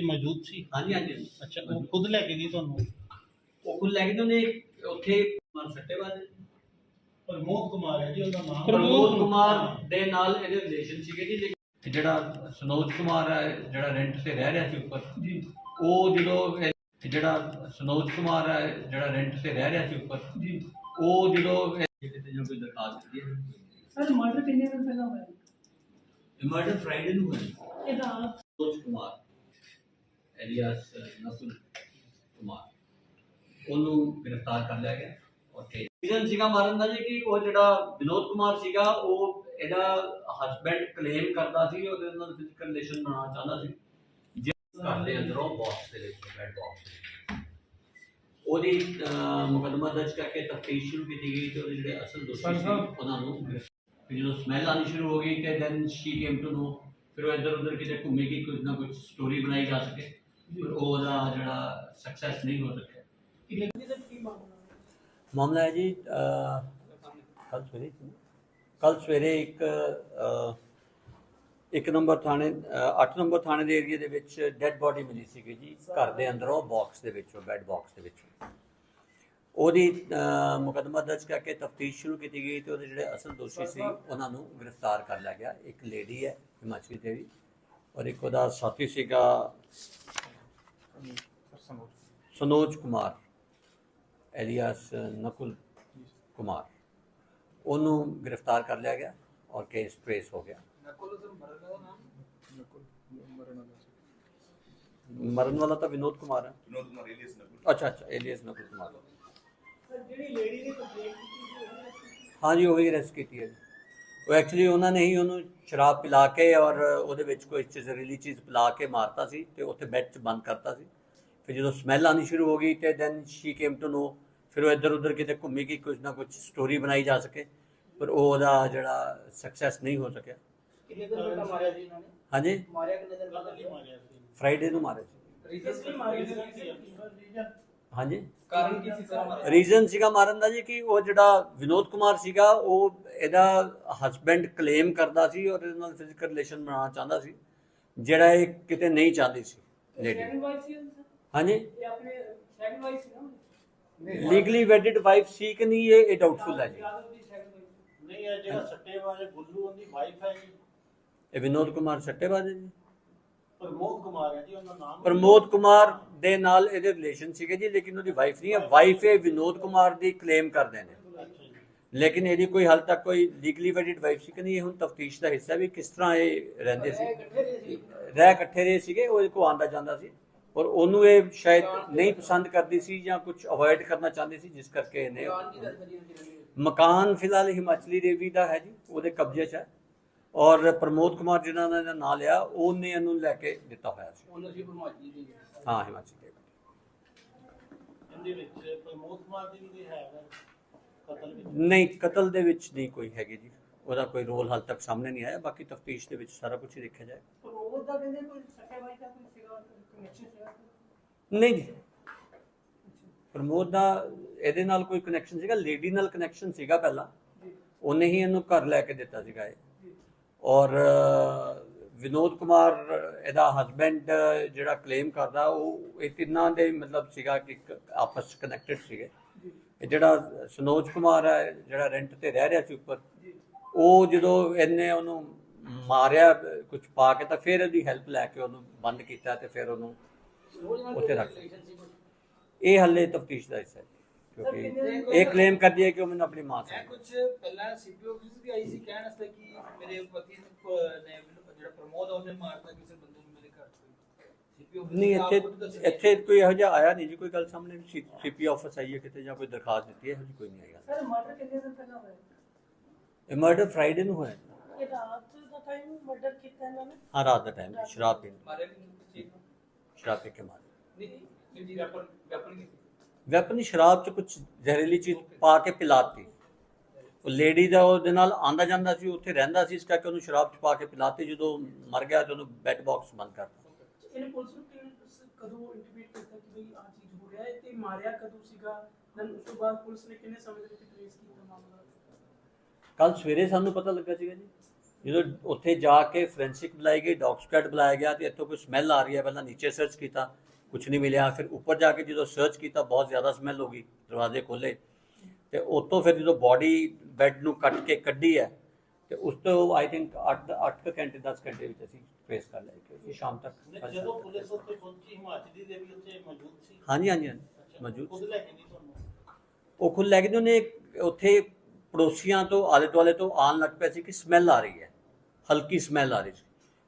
ਤੇ ਮੌਜੂਦ ਸੀ? ਹਾਂਜੀ ਹਾਂਜੀ ਅੱਛਾ ਉਹ ਖੁਦ ਲੈ ਕੇ ਗਈ ਤੁਹਾਨੂੰ? ਉਹ ਕੋਲ ਲੈ ਕੇ ਤੇ ਉਹਨੇ ਉੱਥੇ ਮਨ ਸੱਟੇਬਾਜ਼ ਪ੍ਰਮੋਦ ਕੁਮਾਰ ਹੈ ਜੀ ਉਹਦਾ ਨਾਮ। ਪ੍ਰਮੋਦ ਕੁਮਾਰ ਦੇ ਨਾਲ ਇਹਦੇ ਰਿਲੇਸ਼ਨ ਸੀਗੇ ਜੀ। ਲੇਕਿਨ ਜਿਹੜਾ ਸਨੋਜ ਕੁਮਾਰ ਹੈ ਜਿਹੜਾ ਰੈਂਟ ਤੇ ਰਹਿ ਰਿਹਾ ਸੀ ਉੱਪਰ ਜੀ। ਉਹ ਜਦੋਂ ਇਹ- ਜਿਹੜਾ ਸਨੋਜ ਕੁਮਾਰ ਹੈ ਜਿਹੜਾ ਰੈਂਟ ਤੇ ਰਹਿ ਰਿਹਾ ਸੀ ਉੱਪਰ ਜੀ। ਉਹ ਜਦੋਂ ਇਹ- ਕਿਤੇ ਜੋ ਕੋਈ ਦਰਖਾਸਤ ਦਿੱਤੀ ਹੈ। ਸਰ ਮਰਡਰ ਕਿੰਨੇ ਦਿਨ ਪਹਿਲਾਂ ਹੋਇਆ? ਮਰਡਰ ਫਰਾਈਡੇ ਨੂੰ ਹੋਇਆ। ਇਹਦਾ ਸਨੋਜ ਕੁਮਾਰ ਐਲੀਅਸ ਨਕੁਲ ਕੁਮਾਰ। ਉਹਨੂੰ ਗ੍ਰਿਫਤਾਰ ਕਰ ਲਿਆ ਗਿਆ ਔਰ ਰੀਜ਼ਨ ਸੀਗਾ ਮਾਰਨ ਦਾ ਜੀ ਕਿ ਉਹ ਜਿਹੜਾ ਵਿਨੋਦ ਕੁਮਾਰ ਸੀਗਾ ਉਹ ਇਹਦਾ ਹਸਬੈਂਡ ਕਲੇਮ ਕਰਦਾ ਸੀ ਉਹਦੇ ਨਾਲ ਫਿਜ਼ੀਕਲ ਰਿਲੇਸ਼ਨ ਬਣਾਉਣਾ ਚਾਹੁੰਦਾ ਸੀ। ਜਿਸ ਘਰ ਦੇ ਅੰਦਰੋਂ ਬਾਕਸ ਦੇ ਵਿੱਚ ਬੈਡ ਬਾਕਸ ਉਹਦੀ ਮੁਕੱਦਮਾ ਦਰਜ ਕਰਕੇ ਤਫਤੀਸ਼ ਸ਼ੁਰੂ ਕੀਤੀ ਗਈ ਤੇ ਉਹਦੇ ਜਿਹੜੇ ਅਸਲ ਦੋਸ਼ੀ ਸੀ ਉਹਨਾਂ ਨੂੰ ਫਿਰ ਜਦੋਂ ਸਮੈਲ ਆਣੀ ਸ਼ੁਰੂ ਹੋ ਗਈ ਤੇ then she came to know ਫਿਰ ਉਹ ਇੱਧਰ ਉੱਧਰ ਕਿਤੇ ਘੁੰਮੀ ਗਈ ਕੁਝ ਨਾ ਕੁਝ ਸਟੋਰੀ ਬਣਾਈ ਜਾ ਸਕੇ। ਉਹਦਾ ਜਿਹੜਾ ਸਕਸੈਸ ਨਹੀਂ ਹੋ ਸਕਿਆ। ਮਾਮਲਾ? ਹੈ ਜੀ ਕੱਲ ਸਵੇਰੇ ਕੱਲ ਸਵੇਰੇ ਇੱਕ ਇੱਕ ਨੰਬਰ ਥਾਣੇ 8 ਨੰਬਰ ਥਾਣੇ ਦੇ ਏਰੀਆ ਦੇ ਵਿੱਚ ਡੈੱਡ ਬਾਡੀ ਮਿਲੀ ਸੀਗੀ ਜੀ ਘਰ ਦੇ ਅੰਦਰੋਂ ਬਾਕਸ ਦੇ ਵਿੱਚੋਂ ਬੈੱਡ ਬਾਕਸ ਦੇ ਵਿੱਚੋਂ। ਉਹਦੀ ਮੁਕੱਦਮਾ ਦਰਜ ਕਰਕੇ ਤਫਤੀਸ਼ ਸ਼ੁਰੂ ਕੀਤੀ ਗਈ ਤੇ ਉਹਦੇ ਜਿਹੜੇ ਅਸਲ ਦੋਸ਼ੀ ਸੀ ਉਹਨਾਂ ਨੂੰ ਗ੍ਰਿਫਤਾਰ ਕਰ ਲਿਆ ਗਿਆ। ਇੱਕ ਲੇਡੀ ਹੈ ਹਿਮਾਚਲੀ ਦੇਵੀ। ਔਰ ਇੱਕ ਉਹਦਾ ਸਾਥੀ ਸੀਗਾ ਸਨੋਜ ਕੁਮਾਰ ਐਲੀਅਸ ਨਕੁਲ ਕੁਮਾਰ ਉਹਨੂੰ ਗ੍ਰਿਫਤਾਰ ਕਰ ਲਿਆ ਗਿਆ ਔਰ ਕੇਸ ਟ੍ਰੇਸ ਹੋ ਗਿਆ। ਮਰਨ ਵਾਲਾ ਤਾਂ ਵਿਨੋਦ ਕੁਮਾਰ ਹੈ। ਵਿਨੋਦ ਕੁਮਾਰ ਏਲੀਅਸ ਨਕੁਲ ਅੱਛਾ ਅੱਛਾ ਐਲੀਅਸ ਨਕੁਲ ਕੁਮਾਰ ਸਰ ਜਿਹੜੀ ਲੇਡੀ ਨੇ ਕੰਪਲੇਂਟ ਕੀਤੀ ਸੀ ਉਹੀ ਅਰੈਸਟ ਕੀਤੀ ਹੈ ਜੀ। ਉਹ ਐਕਚੁਅਲੀ ਉਹਨਾਂ ਨੇ ਹੀ ਉਹਨੂੰ ਸ਼ਰਾਬ ਪਿਲਾ ਕੇ ਔਰ ਉਹਦੇ ਵਿੱਚ ਕੋਈ ਜ਼ਹਿਰੀਲੀ ਚੀਜ਼ ਪਿਲਾ ਕੇ ਮਾਰਤਾ ਸੀ ਤੇ ਉੱਥੇ ਬੈੱਡ 'ਚ ਬੰਦ ਕਰਤਾ ਸੀ। ਫਿਰ ਜਦੋਂ ਸਮੈਲ ਆਣੀ ਸ਼ੁਰੂ ਹੋ ਗਈ ਤੇ then she came to know ਫਿਰ ਉਹ ਇੱਧਰ ਉੱਧਰ ਕਿਤੇ ਘੁੰਮੀ ਗਈ ਕੁਝ ਨਾ ਕੁਝ ਸਟੋਰੀ ਬਣਾਈ ਜਾ ਸਕੇ ਪਰ ਉਹ ਉਹਦਾ ਜਿਹੜਾ ਸਕਸੈਸ ਨਹੀਂ ਹੋ ਸਕਿਆ। ਕਿੰਨੇ ਦਿਨ ਪਹਿਲਾਂ ਮਾਰਿਆ ਜੀ ਇਹਨਾਂ ਨੇ? ਹਾਂਜੀ? ਮਾਰਿਆ ਕਿੰਨੇ ਦਿਨ ਪਹਿਲਾਂ? ਮਾਰਿਆ ਸੀ। ਫਰਾਈਡੇ ਨੂੰ ਮਾਰੇ ਸੀ। ਰੀਜ਼ਨ ਕੀ ਮਾਰੀ ਸੀ ਹਾਂਜੀ। ਕਾਰਨ ਕੀ ਸੀ ਸਰ ਰੀਜ਼ਨ ਸੀਗਾ ਮਾਰਨ ਦਾ ਜੀ ਕਿ ਉਹ ਜਿਹੜਾ ਵਿਨੋਦ ਕੁਮਾਰ ਸੀਗਾ ਉਹ ਇਹਦਾ ਹਸਬੈਂਡ ਕਲੇਮ ਕਰਦਾ ਸੀ ਔਰ ਇਹਦੇ ਨਾਲ ਫਿਜ਼ੀਕਲ ਰਿਲੇਸ਼ਨ ਬਣਾਉਣਾ ਚਾਹੁੰਦਾ ਸੀ ਜਿਹੜਾ ਇਹ ਕਿਤੇ ਨਹੀਂ ਚਾਹੁੰਦੀ ਸੀ। ਲੇਡੀ ਹਾਂਜੀ। ਇਹ ਆਪਣੇ ਸੈਕੰਡ ਵਾਈਫ ਸੀ ਨਾ ਲੀਗਲੀ ਵੈਡਿਡ ਵਾਈਫ ਸੀ ਕਿ ਨਹੀਂ ਇਹ ਡਾਊਟਫੁਲ ਹੈ ਜੀ। ਨਹੀਂ ਇਹ ਜਿਹੜਾ ਸੱਟੇ ਵਾਲੇ ਗੁੱਲੂ ਉਹਦੀ ਵਾਈਫ ਹੈ ਜੀ। ਇਹ ਵਿਨੋਦ ਕੁਮਾਰ ਸੱਟੇਬਾਜ਼ ਹੈ ਜੀ। ਪ੍ਰਮੋਦ ਕੁਮਾਰ ਹੈ ਜੀ ਉਹਦਾ ਨਾਮ ਪ੍ਰਮੋਦ ਕੁਮਾਰ ਦੇ ਨਾਲ ਇਹਦੇ ਰਿਲੇਸ਼ਨ ਸੀਗੇ ਜੀ ਲੇਕਿਨ ਉਹਦੀ ਵਾਈਫ ਨਹੀਂ ਹੈ। ਵਾਈਫ ਇਹ ਵਿਨੋਦ ਕੁਮਾਰ ਦੀ ਕਲੇਮ ਕਰਦੇ ਨੇ। ਲੇਕਿਨ ਇਹਦੀ ਕੋਈ ਹਾਲ ਤੱਕ ਕੋਈ ਲੀਗਲੀ ਵੈਡਿਡ ਵਾਈਫ ਸੀ ਕਿ ਨਹੀਂ ਇਹ ਹੁਣ ਤਫਤੀਸ਼ ਦਾ ਹਿੱਸਾ ਵੀ ਕਿਸ ਤਰ੍ਹਾਂ ਇਹ ਰਹਿੰਦੇ ਸੀ। ਰਹੇ ਇਕੱਠੇ ਰਹੇ ਸੀਗੇ ਉਹ ਕੋ ਆਂਦਾ ਜਾਂਦਾ ਸੀ। ਔਰ ਉਹਨੂੰ ਇਹ ਸ਼ਾਇਦ ਨਹੀਂ ਪਸੰਦ ਕਰਦੀ ਸੀ ਜਾਂ ਕੁਝ ਅਵੋਇਡ ਕਰਨਾ ਚਾਹੁੰਦੀ ਸੀ ਜਿਸ ਕਰਕੇ ਇਹਨੇ ਮਕਾਨ ਫਿਲਹਾਲ ਹਿਮਾਚਲੀ ਦੇਵੀ ਦਾ ਹੈ ਜੀ ਉਹਦੇ ਕਬਜ਼ੇ 'ਚ ਹੈ। ਔਰ ਪ੍ਰਮੋਦ ਕੁਮਾਰ ਜਿਹਨਾਂ ਨੇ ਇਹਦਾ ਨਾਂ ਲਿਆ ਉਹਨੇ ਇਹਨੂੰ ਲੈ ਕੇ ਦਿੱਤਾ ਹੋਇਆ ਸੀ। ਓਨਰਸ਼ਿਪ ਹਿਮਾਚਲੀ ਦੀ ਹੈ। ਹਾਂ। ਹਿਮਾਚਲੀ ਦੇਵੀ ਇਹਦੇ ਵਿੱਚ ਪ੍ਰਮੋਦ ਕੁਮਾਰ ਦੀ ਵੀ ਕੋਈ ਹੈ ਨਾ ਕਤਲ ਵਿੱਚ? ਨਹੀਂ ਕਤਲ ਦੇ ਵਿੱਚ ਨਹੀਂ ਕੋਈ ਹੈਗੀ ਜੀ। ਉਹਦਾ ਕੋਈ ਰੋਲ ਹਾਲ ਤੱਕ ਸਾਹਮਣੇ ਨਹੀਂ ਆਇਆ ਬਾਕੀ ਤਫਤੀਸ਼ ਦੇ ਵਿੱਚ ਸਾਰਾ ਕੁਝ ਹੀ ਦੇਖਿਆ ਜਾਏ। ਪਰ ਉਹ ਦਾ ਕਹਿੰਦੇ ਕੋਈ ਸੈਕੰਡ ਵਾਈਫ ਦਾ ਕੋਈ ਸੀਗਾ ਕਨੈਕਸ਼ਨ ਸੀਗਾ ਨਹੀਂ ਜੀ। ਪ੍ਰਮੋਦ ਦਾ ਇਹਦੇ ਨਾਲ ਕੋਈ ਕਨੈਕਸ਼ਨ ਸੀਗਾ ਲੇਡੀ ਨਾਲ ਕਨੈਕਸ਼ਨ ਸੀਗਾ ਪਹਿਲਾਂ। ਉਹਨੇ ਹੀ ਇਹਨੂੰ ਘਰ ਲੈ ਕੇ ਦਿੱਤਾ ਸੀਗਾ ਇਹ। ਔਰ ਵਿਨੋਦ ਕੁਮਾਰ ਇਹਦਾ ਹਸਬੈਂਡ ਜਿਹੜਾ ਕਲੇਮ ਕਰਦਾ ਉਹ ਇਹ ਤਿੰਨਾਂ ਦੇ ਮਤਲਬ ਸੀਗਾ ਕਿ ਆਪਸ ਕਨੈਕਟਡ ਸੀਗੇ। ਇਹ ਜਿਹੜਾ ਸਨੋਜ ਕੁਮਾਰ ਹੈ ਜਿਹੜਾ ਰੈਂਟ ਤੇ ਰਹਿ ਰਿਹਾ ਸੀ ਉੱਪਰ ਉਹ ਜਦੋਂ ਇਹਨੇ ਉਹਨੂੰ ਮਾਰਿਆ ਕੁਝ ਪਾ ਕੇ ਤਾਂ ਫਿਰ ਇਹਦੀ ਹੈਲਪ ਲੈ ਕੇ ਉਹਨੂੰ ਬੰਦ ਕੀਤਾ ਤੇ ਫਿਰ ਉਹਨੂੰ ਉੱਥੇ ਰੱਖ? ਇਹ ਹੱਲੇ ਤਫਤੀਸ਼ ਦਾ ਹਿੱਸਾ ਹੈ। ਕਿਉਂਕਿ ਇਹ ਕਲੇਮ ਕਰਦੀ ਹੈ ਕਿ ਉਹ ਮੈਨੂੰ ਆਪਣੀ ਮਾਂ ਮੈਂ ਸੀ ਕੁਝ ਪਹਿਲਾਂ ਸੀਪੀਓ ਆਫਿਸ ਵੀ ਆਈ ਸੀ ਕਹਿਣ ਵਾਸਤੇ ਕਿ ਮੇਰੇ ਪਤੀ ਨੇ ਪ- ਨੇ ਮੈਨੂੰ ਜਿਹੜਾ ਪ੍ਰਮੋਦ ਆ ਉਹਨੇ ਮਾਰਤਾ ਕਿਸੇ ਬੰਦੇ ਨੂੰ ਮੇਰੇ ਘਰ ਤੋਂ ਸੀਪੀਓ ਨਹੀਂ ਇੱਥੇ ਇੱਥੇ ਕੋਈ ਇਹੋ ਜਿਹਾ ਆਇਆ ਨਹੀਂ ਜੀ ਕੋਈ ਗੱਲ ਸਾਹਮਣੇ ਸੀਪੀ ਆਫਿਸ ਆਈ ਹੈ ਕਿਤੇ ਜਾਂ ਕੋਈ ਦਰਖਾਸਤ ਦਿੱਤੀ ਹੈ ਇਹੋ ਜਿਹੀ ਕੋਈ ਨਹੀਂ ਆਈ ਗੱਲ ਸਰ ਮਰਡਰ ਕਿੰਨੇ ਦਿਨ ਪਹਿਲਾਂ ਹੋਇਆ ਇਹ ਮਰਡਰ ਫਰਾਈਡੇ ਨੂੰ ਹੋਇਆ ਇਹ ਰਾਤ ਦਾ ਟਾਈਮ ਮਰਡਰ ਕੀਤਾ ਇਹਨਾਂ ਨੇ ਹਾਂ ਰਾਤ ਦਾ ਟਾਈਮ ਸ਼ਰਾਬ ਪੀਣ ਮਾਰੇ ਨਹੀਂ ਸੀ ਸ਼ਰਾਬ ਪੀ ਕੇ ਮਾਰੇ ਨਹੀਂ ਨਹੀਂ ਜੀ ਵੈਪਨ ਵੈਪਨ ਕੀ ਸੀ? ਵੈਪਨ ਸ਼ਰਾਬ ਚ ਕੁਝ ਜ਼ਹਿਰੀਲੀ ਚੀਜ਼ ਪਾ ਕੇ ਪਿਲਾਤੀ। ਉਹ ਲੇਡੀ ਦਾ ਉਹਦੇ ਨਾਲ ਆਂਦਾ ਜਾਂਦਾ ਸੀ ਉੱਥੇ ਰਹਿੰਦਾ ਸੀ ਇਸ ਕਰਕੇ ਉਹਨੂੰ ਸ਼ਰਾਬ ਚ ਪਾ ਕੇ ਪਿਲਾਤੀ ਜਦੋਂ ਮਰ ਗਿਆ ਤੇ ਉਹਨੂੰ ਬੈੱਡ ਬਾਕਸ ਬੰਦ ਕਰਤਾ। ਇਹਨੇ ਪੁਲਿਸ ਨੂੰ ਕਿਵੇਂ ਕਦੋਂ ਇੰਟੀਮੇਟ ਕੀਤਾ ਕਿ ਬਈ ਆ ਚੀਜ਼ ਹੋ ਰਿਹਾ ਹੈ ਤੇ ਮਾਰਿਆ ਕਦੋਂ ਸੀਗਾ? ਦੈਨ ਉਸ ਤੋਂ ਬਾਅਦ ਪੁਲਿਸ ਨੇ ਕਿੰਨੇ ਸਮੇਂ ਦੇ ਵਿੱਚ ਟ੍ਰੇਸ ਕੀਤਾ ਮਾਮਲਾ? ਕੱਲ ਸਵੇਰੇ ਸਾਨੂੰ ਪਤਾ ਲੱਗਾ ਸੀਗਾ ਜੀ। ਜਦੋਂ ਉੱਥੇ ਜਾ ਕੇ ਫੋਰੈਂਸਿਕ ਬੁਲਾਈ ਗਈ ਡੌਗ ਸਕੁਐਡ ਬੁਲਾਇਆ ਗਿਆ ਤੇ ਇੱਥੋਂ ਕੋਈ ਸਮੈਲ ਆ ਰਹੀ ਹੈ ਪਹਿਲਾਂ ਨੀਚੇ ਸਰਚ ਕੀਤਾ। ਕੁਝ ਨਹੀਂ ਮਿਲਿਆ। ਫਿਰ ਉੱਪਰ ਜਾ ਕੇ ਜਦੋਂ ਸਰਚ ਕੀਤਾ ਬਹੁਤ ਜ਼ਿਆਦਾ ਸਮੈਲ ਹੋ ਗਈ ਦਰਵਾਜ਼ੇ ਖੋਲੇ ਤੇ ਉਤੋਂ ਫਿਰ ਜਦੋਂ ਬਾਡੀ ਬੈੱਡ ਨੂੰ ਕੱਟ ਕੇ ਕੱਢੀ ਹੈ ਤੇ ਉਸ ਤੋਂ ਆਈ ਥਿੰਕ 8 8 ਘੰਟੇ 10 ਘੰਟੇ ਵਿੱਚ ਅਸੀਂ ਟ੍ਰੇਸ ਕਰ ਲਿਆ ਕਿਉਂਕਿ ਸ਼ਾਮ ਤੱਕ ਨਹੀਂ, ਜਦੋਂ ਪੁਲਿਸ ਉੱਥੇ ਪਹੁੰਚੀ ਹਿਮਾਚਲੀ ਦੇ ਵੀ ਉੱਥੇ ਮੌਜੂਦ ਸੀ? ਹਾਂਜੀ ਹਾਂਜੀ ਹਾਂਜੀ, ਮੌਜੂਦ ਖੁਦ। ਲੈ ਕੇ ਨਹੀਂ ਤੁਹਾਨੂੰ? ਉਹ ਖੁਦ ਲੈ ਕੇ ਉਹਨੇ ਉੱਥੇ ਪੜੋਸੀਆਂ ਤੋਂ ਆਲੇ ਦੁਆਲੇ ਤੋਂ ਆਉਣ ਲੱਗ ਪਿਆ ਸੀ ਕਿ ਸਮੈਲ ਆ ਰਹੀ ਹੈ ਹਲਕੀ ਸਮੈਲ ਆ ਰਹੀ ਸੀ।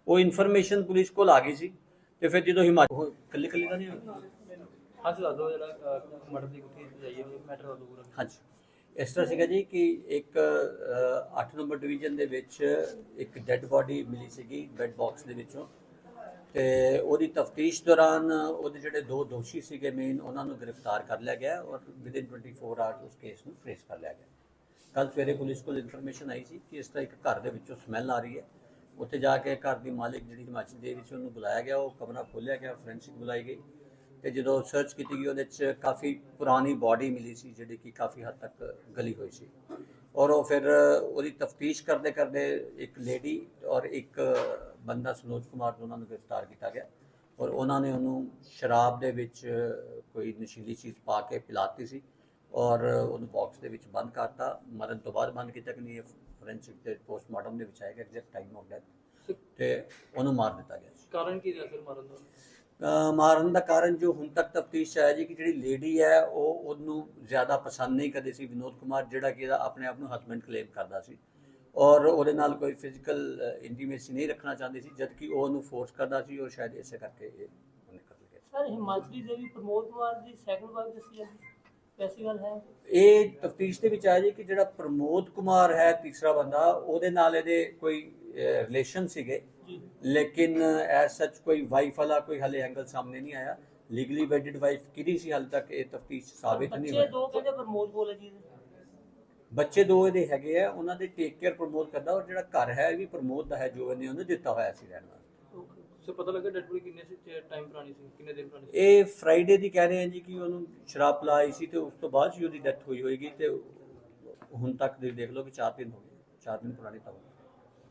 ਉਹ ਇਨਫੋਰਮੇਸ਼ਨ ਪੁਲਿਸ ਕੋਲ ਆ ਗਈ ਸੀ। ਤੇ ਫਿਰ ਜਦੋਂ ਹਿਮਾਚਲ ਕੱਲੀ ਕੱਲੀ ਦਾ ਨਹੀਂ ਹਾਂ ਦੱਸ ਦਿਓ ਜਿਹੜਾ ਮਰਦ ਦੀ ਗੁੱਠੀ ਜਾਈਏ ਉਹ ਮੈਟਰ ਹੋ ਦੂਰ ਹਾਂਜੀ। ਇਸ ਤਰ੍ਹਾਂ ਸੀਗਾ ਜੀ ਕਿ ਇੱਕ 8 ਨੰਬਰ ਡਿਵੀਜ਼ਨ ਦੇ ਵਿੱਚ ਇੱਕ ਡੈੱਡ ਬਾਡੀ ਮਿਲੀ ਸੀਗੀ ਬੈੱਡ ਬਾਕਸ ਦੇ ਵਿੱਚੋਂ। ਤੇ ਉਹਦੀ ਤਫਤੀਸ਼ ਦੌਰਾਨ ਉਹਦੇ ਜਿਹੜੇ ਦੋ ਦੋਸ਼ੀ ਸੀਗੇ ਮੇਨ ਉਹਨਾਂ ਨੂੰ ਗ੍ਰਿਫਤਾਰ ਕਰ ਲਿਆ ਗਿਆ ਔਰ ਵਿਦਿਨ 24 ਆਵਰਸ ਉਸ ਕੇਸ ਨੂੰ ਟ੍ਰੇਸ ਕਰ ਲਿਆ ਗਿਆ। ਕੱਲ ਸਵੇਰੇ ਪੁਲਿਸ ਕੋਲ ਇਨਫੋਰਮੇਸ਼ਨ ਆਈ ਸੀ ਕਿ ਇਸ ਤਰ੍ਹਾਂ ਇੱਕ ਘਰ ਦੇ ਵਿੱਚੋਂ ਸਮੈਲ ਆ ਰਹੀ ਹੈ। ਉੱਥੇ ਜਾ ਕੇ ਘਰ ਦੀ ਮਾਲਿਕ ਜਿਹੜੀ ਹਿਮਾਚਲ ਦੇ ਵਿੱਚ ਉਹਨੂੰ ਬੁਲਾਇਆ ਗਿਆ, ਉਹ ਕਮਰਾ ਖੋਲ੍ਹਿਆ ਗਿਆ ਫੋਰੈਂਸਿਕ ਬੁਲਾਈ ਗਈ ਤੇ ਜਦੋਂ ਸਰਚ ਕੀਤੀ ਗਈ, ਉਹਦੇ 'ਚ ਕਾਫੀ ਪੁਰਾਣੀ ਬਾਡੀ ਮਿਲੀ ਸੀ ਜਿਹੜੀ ਕਿ ਕਾਫੀ ਹੱਦ ਤੱਕ ਗਲੀ ਹੋਈ ਸੀ ਔਰ ਉਹ ਫਿਰ ਉਹਦੀ ਤਫਤੀਸ਼ ਕਰਦੇ ਕਰਦੇ ਇੱਕ ਲੇਡੀ ਔਰ ਇੱਕ ਬੰਦਾ ਸਨੋਜ ਕੁਮਾਰ ਦੋਨਾਂ ਨੂੰ ਗ੍ਰਿਫਤਾਰ ਕੀਤਾ ਗਿਆ ਔਰ ਉਹਨਾਂ ਨੇ ਉਹਨੂੰ ਸ਼ਰਾਬ ਦੇ ਵਿੱਚ ਕੋਈ ਨਸ਼ੀਲੀ ਚੀਜ਼ ਪਾ ਕੇ ਪਿਲਾਤੀ ਸੀ ਔਰ ਉਹਨੂੰ ਬਾਕਸ ਦੇ ਵਿੱਚ ਬੰਦ ਕਰਤਾ, ਮਰਨ ਤੋਂ ਬਾਅਦ ਬੰਦ ਕੀਤਾ ਕਿ ਨਹੀਂ, ਇਹ ਫੋਰੈਂਸਿਕ ਦੇ ਪੋਸਟਮਾਰਟਮ ਦੇ ਵਿੱਚ ਆਏਗਾ ਐਗਜ਼ੈਕਟ ਟਾਈਮ ਆਫ ਡੈਥ ਤੇ ਉਹਨੂੰ ਮਾਰ ਦਿੱਤਾ ਗਿਆ ਸੀ। ਕਾਰਨ ਕੀ ਰਿਹਾ ਫਿਰ ਮਾਰਨ ਦਾ? ਮਾਰਨ ਦਾ ਕਾਰਨ ਜੋ ਹੁਣ ਤੱਕ ਤਫਤੀਸ਼ ਆਇਆ ਜੀ ਕਿ ਜਿਹੜੀ ਲੇਡੀ ਹੈ ਉਹ ਉਹਨੂੰ ਜ਼ਿਆਦਾ ਪਸੰਦ ਨਹੀਂ ਕਰਦੀ ਸੀ ਵਿਨੋਦ ਕੁਮਾਰ ਜਿਹੜਾ ਕਿ ਇਹਦਾ ਆਪਣੇ ਆਪ ਨੂੰ ਹਸਬੈਂਡ ਕਲੇਮ ਕਰਦਾ ਸੀ। ਔਰ ਉਹਦੇ ਨਾਲ ਕੋਈ ਫਿਜ਼ੀਕਲ ਇੰਟੀਮੇਸੀ ਨਹੀਂ ਰੱਖਣਾ ਚਾਹੁੰਦੀ ਸੀ ਜਦ ਕਿ ਉਹ ਉਹਨੂੰ ਫੋਰਸ ਕਰਦਾ ਸੀ ਔਰ ਸ਼ਾਇਦ ਇਸੇ ਕਰਕੇ ਇਹ ਉਹਨੇ ਕੀਤਾ। ਸਰ ਹਿਮਾਚਲੀ ਦੇਵੀ ਪ੍ਰਮੋਦ ਕੁਮਾਰ ਦੀ ਸੈਕੰਡ ਵਾਈਫ ਦੱਸੀ ਜਾਂਦੀ। ਵੈਸੀ ਗੱਲ ਹੈ? ਇਹ ਤਫਤੀਸ਼ ਦੇ ਵਿੱਚ ਆਇਆ ਜੀ ਕਿ ਜਿਹੜਾ ਪ੍ਰਮੋਦ ਕੁਮਾਰ ਹੈ ਤੀਸਰਾ ਬੰਦਾ ਉਹਦੇ ਨਾਲ ਇਹਦੇ ਕੋਈ ਰਿਲੇਸ਼ਨ ਸੀਗੇ। ਲੇਕਿਨ ਐਸ ਸੱਚ ਕੋਈ ਵਾਈਫ ਵਾਲਾ ਕੋਈ ਹਲੇ ਐਂਗਲ ਸਾਹਮਣੇ ਨਹੀਂ ਆਇਆ। ਲੀਗਲੀ ਵੈਡਿਡ ਵਾਈਫ ਕਿਹਦੀ ਸੀ ਹਾਲੇ ਤੱਕ ਇਹ ਤਫਤੀਸ਼ ਸਾਬਿਤ ਨਹੀਂ ਬੱਚੇ ਹੋਇਆ ਦੋ ਕਹਿੰਦੇ ਪ੍ਰਮੋਦ ਕੋਲ ਹੈ ਜੀ। ਇਹਦੇ। ਬੱਚੇ ਦੋ ਇਹਦੇ ਹੈਗੇ ਆ ਉਹਨਾਂ ਦੇ ਟੇਕ ਕੇਅਰ ਪ੍ਰਮੋਟ ਕਰਦਾ ਔਰ ਜਿਹੜਾ ਘਰ ਹੈ ਇਹ ਵੀ ਪ੍ਰਮੋਟ ਦਾ ਹੈ ਜੋ ਇਹਨੇ ਉਹਨੂੰ ਦਿੱਤਾ ਹੋਇਆ ਸੀ ਰਹਿਣ ਵਾਸਤੇ। Okay. ਪਤਾ ਲੱਗਾ ਡੈਡ ਬੋਡੀ ਕਿੰਨੇ ਸੀ ਟਾਈਮ ਪੁਰਾਣੀ ਸੀ, ਕਿੰਨੇ ਦਿਨ ਪੁਰਾਣੀ ਸੀ ਇਹ ਫਰਾਈਡੇ ਦੀ ਕਹਿ ਰਹੇ ਆ ਜੀ ਕਿ ਉਹਨੂੰ ਸ਼ਰਾਬ ਪਲਾਈ ਸੀ ਤੇ ਉਸ ਤੋਂ ਬਾਅਦ ਜੀ ਉਹਦੀ ਡੈਥ ਹੋਈ ਹੋਏਗੀ ਤੇ ਹੁਣ ਤੱਕ ਦੇ ਦੇਖ ਲਓ ਕਿ 4 ਦਿਨ ਹੋ ਗਏ 4 ਦਿਨ ਪੁਰਾਣੀ ਤਾਂ ਹੋਈ